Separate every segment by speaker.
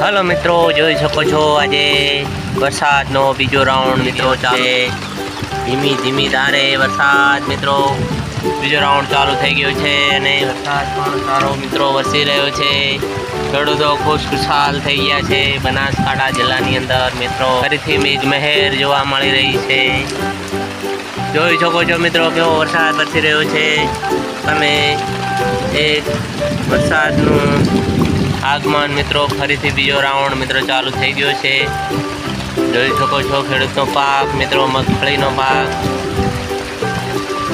Speaker 1: Hello મિત્રો, જોઈ શકો છો આજે વરસાદનો બીજો રાઉન્ડ મિત્રો ચાલે. ધીમી ધીમી ધારે વરસાદ મિત્રો. બીજો રાઉન્ડ ચાલુ થઈ ગયો છે અને વરસાદ પણ સારો મિત્રો વરસી રહ્યો છે. ખેડૂતો ખુશખુશાલ થઈ ગયા છે બનાસકાંઠા જિલ્લાની અંદર મિત્રો. ફરીથી મેઘ મહેર જોવા મળી રહી છે. જોઈ શકો છો મિત્રો કેવો વરસાદ વરસી રહ્યો છે. તમે એક વરસાદનું આગમન મિત્રો, ફરીથી બીજો રાઉન્ડ મિત્રો ચાલુ થઈ ગયો છે. જોઈ શકો છો ખેડૂતનો પાક, મિત્રો મગફળીનો પાક.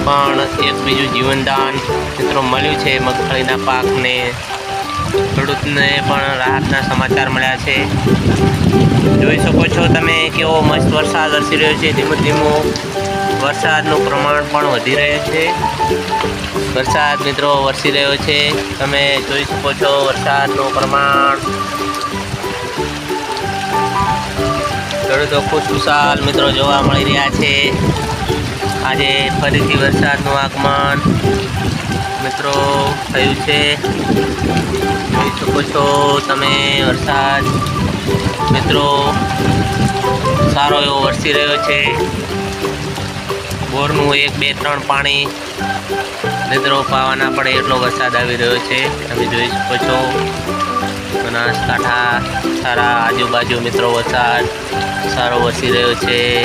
Speaker 1: પણ એક બીજું જીવનદાન મિત્રો મળ્યું છે મગફળીના પાકને. ખેડૂતને પણ રાહતના સમાચાર મળ્યા છે. જોઈ શકો છો તમે કેવો મસ્ત વરસાદ વરસી રહ્યો છે. ધીમું ધીમું. વરસાદનું પ્રમાણ પણ વધી રહ્યું છે. વરસાદ મિત્રો વરસી રહ્યો છે. તમે જોઈ શકો છો વરસાદનું પ્રમાણ. ખેડૂતો ખુશખુશાલ મિત્રો જોવા મળી રહ્યા છે. આજે ફરીથી વરસાદનું આગમન મિત્રો થયું છે. જોઈ શકો છો તમે વરસાદ મિત્રો સારો એવો વરસી રહ્યો છે. બોરનું એક, બે, ત્રણ પાણી મિત્રો પાવાના પડે એટલો વરસાદ આવી રહ્યો છે. તમે જોઈ શકો છો. બનાસકાંઠા, સારા આજુબાજુ મિત્રો વરસાદ, સારો વરસી રહ્યો છે.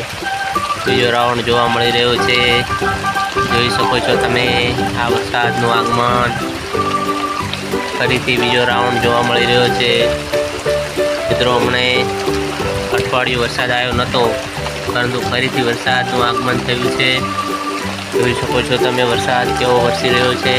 Speaker 1: બીજો રાઉન્ડ જોવા મળી રહ્યો છે. જોઈ શકો છો તમે આ વરસાદનું આગમન. ફરીથી બીજો રાઉન્ડ જોવા મળી રહ્યો છે. મિત્રો હમણે અઠવાડિયું વરસાદ આવ્યો નહોતો પરંતુ ફરીથી વરસાદનું આગમન થયું છે. જોઈ શકો છો તમે વરસાદ કેવો વરસી રહ્યો છે.